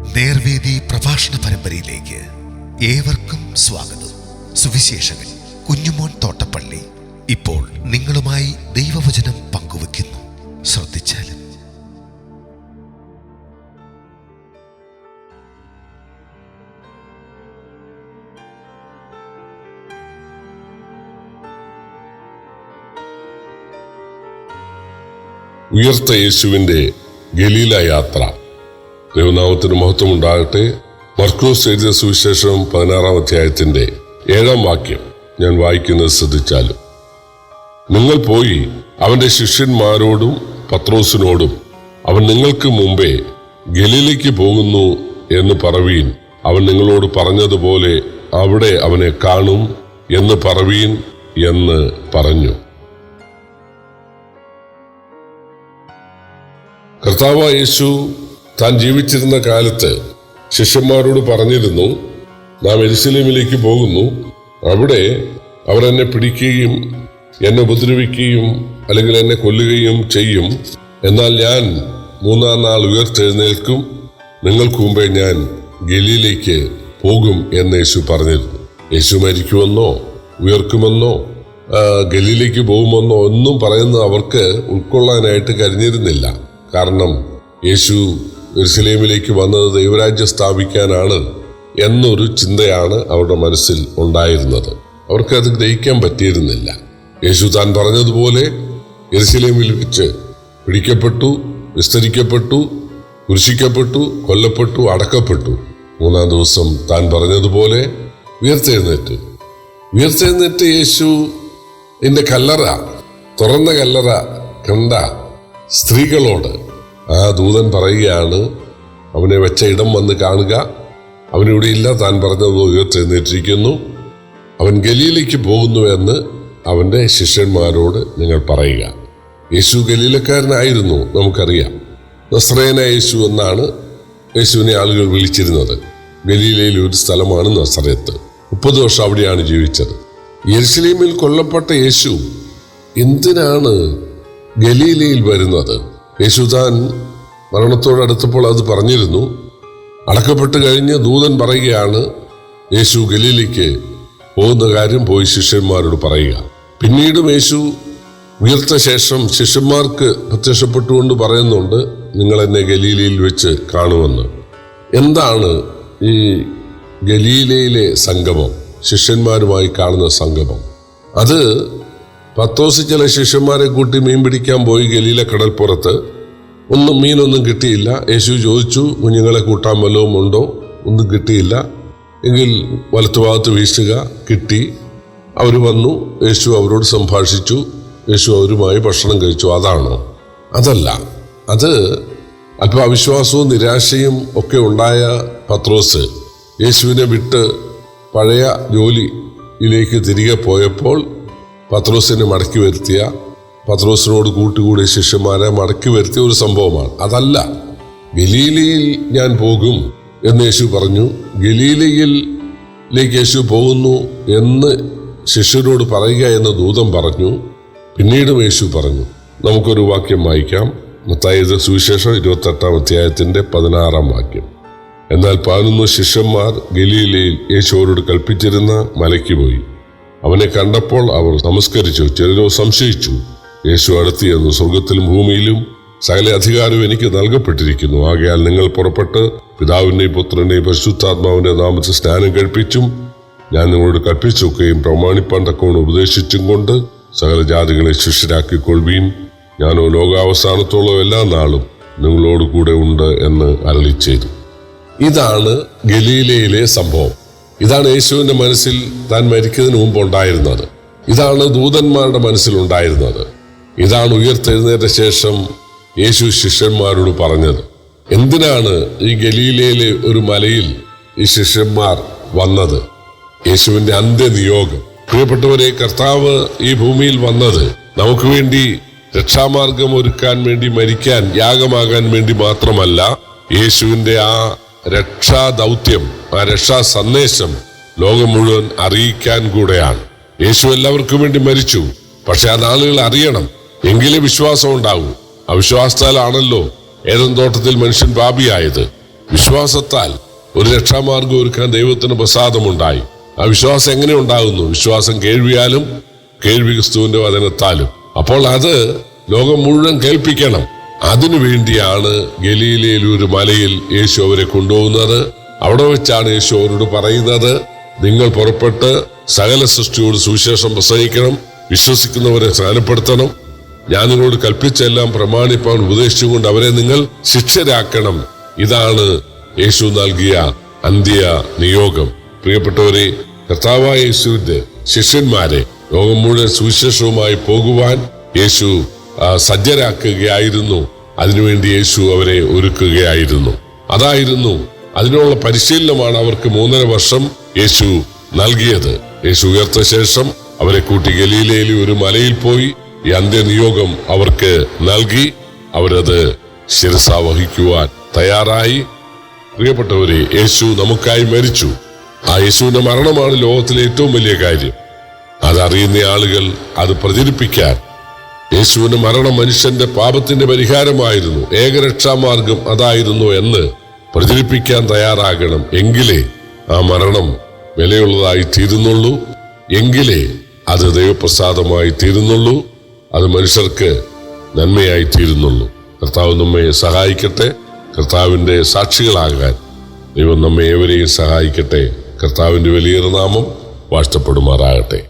നേർവേദി പ്രഭാഷണ പരമ്പരയിലേക്ക് ഏവർക്കും സ്വാഗതം. സുവിശേഷകൻ കുഞ്ഞുമോൻ തോട്ടപ്പള്ളി ഇപ്പോൾ നിങ്ങളുമായി ദൈവവചനം പങ്കുവെക്കുന്നു ശ്രദ്ധിച്ചാലും. ഉയർത്ത യേശുവിന്റെ ഗലീല യാത്ര. ദൈവനാമത്തിന് മഹത്വം ഉണ്ടാകട്ടെ മർക്കോസ് എഴുതിയ സുവിശേഷം പതിനാറാം അധ്യായത്തിന്റെ ഏഴാം വാക്യം ഞാൻ വായിക്കുന്നത് ശ്രദ്ധിച്ചാലും. നിങ്ങൾ പോയി അവന്റെ ശിഷ്യന്മാരോടും പത്രോസിനോടും അവൻ നിങ്ങൾക്ക് മുമ്പേ ഗലീലയ്ക്ക് പോകുന്നു എന്ന് പറവീൻ അവൻ നിങ്ങളോട് പറഞ്ഞതുപോലെ അവിടെ അവനെ കാണും എന്ന് പറവീൻ എന്ന് പറഞ്ഞു. കർത്താവ് യേശു താൻ ജീവിച്ചിരുന്ന കാലത്ത് ശിഷ്യന്മാരോട് പറഞ്ഞിരുന്നു നാം എരുസലേമിലേക്ക് പോകുന്നു. അവിടെ അവർ എന്നെ പിടിക്കുകയും എന്നെ ഉപദ്രവിക്കുകയും അല്ലെങ്കിൽ എന്നെ കൊല്ലുകയും ചെയ്യും. എന്നാൽ ഞാൻ മൂന്നാം നാൾ ഉയർത്തെഴുന്നേൽക്കും. നിങ്ങൾക്ക് മുമ്പേ ഞാൻ ഗലിയിലേക്ക് പോകും എന്ന് യേശു പറഞ്ഞിരുന്നു. യേശു മരിക്കുമെന്നോ ഉയർക്കുമെന്നോ ഗലിയിലേക്ക് പോകുമെന്നോ ഒന്നും പറയുന്നത് അവർക്ക് ഉൾക്കൊള്ളാനായിട്ട് കഴിഞ്ഞിരുന്നില്ല കാരണം യേശു എരുസലേമിലേക്ക് വന്നത് ദൈവരാജ്യം സ്ഥാപിക്കാനാണ് എന്നൊരു ചിന്തയാണ് അവരുടെ മനസ്സിൽ ഉണ്ടായിരുന്നത്. അവർക്ക് അത് ഗ്രഹിക്കാൻ പറ്റിയിരുന്നില്ല. യേശു താൻ പറഞ്ഞതുപോലെ എരുസലേമിൽ വെച്ച് പിടിക്കപ്പെട്ടു വിസ്തരിക്കപ്പെട്ടു കുരിശിക്കപ്പെട്ടു കൊല്ലപ്പെട്ടു അടക്കപ്പെട്ടു. മൂന്നാം ദിവസം താൻ പറഞ്ഞതുപോലെ ഉയർത്തെഴുന്നേറ്റ്. ഉയർത്തെഴുന്നേറ്റ് യേശു എന്റെ കല്ലറ തുറന്ന കല്ലറ കണ്ട സ്ത്രീകളോട് ആ ദൂതൻ പറയുകയാണ് അവനെ വെച്ച ഇടം വന്ന് കാണുക. അവനിവിടെ ഇല്ല താൻ പറഞ്ഞത് ഉയർത്തെഴുന്നേറ്റിരിക്കുന്നു അവൻ ഗലീലയ്ക്ക് പോകുന്നു എന്ന് അവന്റെ ശിഷ്യന്മാരോട് നിങ്ങൾ പറയുക. യേശു ഗലീലക്കാരനായിരുന്നു നമുക്കറിയാം. നസ്രേന യേശു എന്നാണ് യേശുവിനെ ആളുകൾ വിളിച്ചിരുന്നത്. ഗലീലയിലെ ഒരു സ്ഥലമാണ് നസ്രയത്ത് മുപ്പത് വർഷം അവിടെയാണ് ജീവിച്ചത്. യെരുസലേമിൽ കൊല്ലപ്പെട്ട യേശു എന്തിനാണ് ഗലീലയിൽ വരുന്നത്? യേശു മരണത്തോട് മരണത്തോടടുത്തപ്പോൾ അത് പറഞ്ഞിരുന്നു. അടക്കപ്പെട്ട് കഴിഞ്ഞ് ദൂതൻ പറയുകയാണ് യേശു ഗലീലയ്ക്ക് പോകുന്ന കാര്യം പോയി ശിഷ്യന്മാരോട് പറയുക. പിന്നീടും യേശു ഉയർത്ത ശേഷം ശിഷ്യന്മാർക്ക് പ്രത്യക്ഷപ്പെട്ടുകൊണ്ട് പറയുന്നുണ്ട് നിങ്ങൾ എന്നെ ഗലീലയിൽ വെച്ച് കാണുമെന്ന്. എന്താണ് ഈ ഗലീലയിലെ സംഗമം? ശിഷ്യന്മാരുമായി കാണുന്ന സംഗമം. അത് പത്തോസ് ചില ശിഷ്യന്മാരെ കൂട്ടി മീൻ പിടിക്കാൻ പോയി ഗലീല കടൽപ്പുറത്ത്. ഒന്നും മീനൊന്നും കിട്ടിയില്ല. യേശു ചോദിച്ചു കുഞ്ഞുങ്ങളെ കൂട്ടാൻ വല്ലതും ഉണ്ടോ? ഒന്നും കിട്ടിയില്ല. എങ്കിൽ വലത്തുഭാഗത്ത് വീശുക. കിട്ടി. അവർ വന്നു. യേശു അവരോട് സംഭാഷിച്ചു. യേശു അവരുമായി ഭക്ഷണം കഴിച്ചു. അതാണോ? അതല്ല. അത് അല്പം അവിശ്വാസവും നിരാശയും ഒക്കെ ഉണ്ടായ പത്രോസ് യേശുവിനെ വിട്ട് പഴയ ജോലിയിലേക്ക് തിരികെ പോയപ്പോൾ പത്രോസിനെ മടക്കി വരുത്തിയ പത്രോസിനോട് കൂട്ടുകൂടിയ ശിഷ്യന്മാരെ മടക്കി വരുത്തിയ ഒരു സംഭവമാണ്. അതല്ല ഗലീലയിൽ ഞാൻ പോകും എന്ന് യേശു പറഞ്ഞു. ഗലീലയിലേക്ക് യേശു പോകുന്നു എന്ന് ശിഷ്യരോട് പറയുക എന്ന് ദൂതം പറഞ്ഞു. പിന്നീടും യേശു പറഞ്ഞു. നമുക്കൊരു വാക്യം വായിക്കാം. മത്തായത് സുവിശേഷം ഇരുപത്തെട്ടാം അധ്യായത്തിന്റെ പതിനാറാം വാക്യം. എന്നാൽ പതിനൊന്ന് ശിഷ്യന്മാർ ഗലീലയിൽ യേശുവരോട് കൽപ്പിച്ചിരുന്ന മലയ്ക്ക് പോയി. അവനെ കണ്ടപ്പോൾ അവർ നമസ്കരിച്ചു ചിലരോ സംശയിച്ചു യേശു അടുത്ത് എന്ന് സ്വർഗത്തിലും ഭൂമിയിലും സകല അധികാരവും എനിക്ക് നൽകപ്പെട്ടിരിക്കുന്നു. ആകയാൽ നിങ്ങൾ പുറപ്പെട്ട് പിതാവിന്റെയും പുത്രന്റെയും പരിശുദ്ധാത്മാവിന്റെ നാമത്തിൽ സ്നാനം കഴിപ്പിച്ചും ഞാൻ നിങ്ങളോട് കൽപ്പിച്ചൊക്കെയും പ്രമാണിപ്പാൻ തക്കവണ്ണം ഉപദേശിച്ചും കൊണ്ട് സകല ജാതികളെ ശിഷ്യരാക്കിക്കൊള്ളുവീൻ. ഞാനോ ലോകാവസാനത്തോളം എല്ലാ നാളും നിങ്ങളോടുകൂടെ ഉണ്ട് എന്ന് അരളി ഇതാണ് ഗലീലയിലെ സംഭവം. ഇതാണ് യേശുവിന്റെ മനസ്സിൽ താൻ മരിക്കുന്നതിന് മുമ്പ് ഉണ്ടായിരുന്നത്. ഇതാണ് ദൂതന്മാരുടെ മനസ്സിൽ ഉണ്ടായിരുന്നത്. ഇതാണ് ഉയർത്തെഴുന്നേറ്റ ശേഷം യേശു ശിഷ്യന്മാരോട് പറഞ്ഞത്. എന്തിനാണ് ഈ ഗലീലയിലെ ഒരു മലയിൽ ഈ ശിഷ്യന്മാർ വന്നത്? യേശുവിന്റെ അന്ത്യനിയോഗം. പ്രിയപ്പെട്ടവരെ കർത്താവ് ഈ ഭൂമിയിൽ വന്നത് നമുക്ക് വേണ്ടി രക്ഷാമാർഗം ഒരുക്കാൻ വേണ്ടി മരിക്കാൻ യാഗമാകാൻ വേണ്ടി മാത്രമല്ല യേശുവിന്റെ ആ രക്ഷാ ദൗത്യം ആ രക്ഷാ സന്ദേശം ലോകം മുഴുവൻ അറിയിക്കാൻ കൂടെയാണ്. യേശു എല്ലാവർക്കും വേണ്ടി മരിച്ചു. പക്ഷെ അത് ആളുകൾ അറിയണം. എങ്കിലേ വിശ്വാസം ഉണ്ടാകൂ അവിശ്വാസത്താലാണല്ലോ ഏതൻ തോട്ടത്തിൽ മനുഷ്യൻ പാപിയായത്. വിശ്വാസത്താൽ ഒരു രക്ഷാമാർഗം ഒരുക്കാൻ ദൈവത്തിന് പ്രസാദമുണ്ടായി. ആ വിശ്വാസം എങ്ങനെ ഉണ്ടാകുന്നു? വിശ്വാസം കേൾവിയാലും കേൾവി ക്രിസ്തുവിന്റെ വചനത്താലും. അപ്പോൾ അത് ലോകം മുഴുവൻ കേൾപ്പിക്കണം. അതിനു വേണ്ടിയാണ് ഗലീലയിൽ ഒരു മലയിൽ യേശു അവരെ കൊണ്ടുപോകുന്നത്. അവിടെ വെച്ചാണ് യേശു അവരോട് പറയുന്നത് നിങ്ങൾ പുറപ്പെട്ട് സകല സൃഷ്ടിയോട് സുവിശേഷം പ്രസംഗിക്കണം വിശ്വസിക്കുന്നവരെ സ്നാനപ്പെടുത്തണം. ഞാൻ നിങ്ങളോട് കൽപ്പിച്ചെല്ലാം പ്രമാണിപ്പാൻ ഉപദേശിച്ചുകൊണ്ട് അവരെ നിങ്ങൾ ശിക്ഷരാക്കണം. ഇതാണ് യേശു നൽകിയ അന്ത്യ നിയോഗം. പ്രിയപ്പെട്ടവരെ കർത്താവായ യേശുവിന്റെ ശിഷ്യന്മാരെ ലോകം മുഴുവൻ സുവിശേഷവുമായി പോകുവാൻ യേശു സജ്ജരാക്കുകയായിരുന്നു. അതിനുവേണ്ടി യേശു അവരെ ഒരുക്കുകയായിരുന്നു. അതായിരുന്നു അതിനുള്ള പരിശീലനമാണ് അവർക്ക് മൂന്നര വർഷം യേശു നൽകിയത്. യേശു ഉയർത്ത ശേഷം അവരെ കൂട്ടി ഗലീലയിലെ ഒരു മലയിൽ പോയി ഈ അന്ത്യനിയോഗം അവർക്ക് നൽകി. അവരത് ശിരസ വഹിക്കുവാൻ തയ്യാറായി. പ്രിയപ്പെട്ടവരെ യേശു നമുക്കായി മരിച്ചു. ആ യേശുവിന്റെ മരണമാണ് ലോകത്തിലെ ഏറ്റവും വലിയ കാര്യം. അതറിയുന്ന ആളുകൾ അത് പ്രചരിപ്പിക്കാൻ യേശുവിന്റെ മരണം മനുഷ്യന്റെ പാപത്തിന്റെ പരിഹാരമായിരുന്നു. ഏകരക്ഷാമാർഗം അതായിരുന്നു എന്ന് പ്രചരിപ്പിക്കാൻ തയ്യാറാകണം. എങ്കിലേ ആ മരണം വിലയുള്ളതായി തീരുന്നുള്ളൂ. എങ്കിലേ അത് ദൈവപ്രസാദമായി തീരുന്നുള്ളൂ. അത് മനുഷ്യർക്ക് നന്മയായി തീരുന്നുള്ളൂ. കർത്താവ് നമ്മെ സഹായിക്കട്ടെ. കർത്താവിന്റെ സാക്ഷികളാകാൻ ദൈവം നമ്മെ ഏവരെയും സഹായിക്കട്ടെ. കർത്താവിന്റെ വലിയൊരു നാമം വാഴ്ത്തപ്പെടുമാറാകട്ടെ.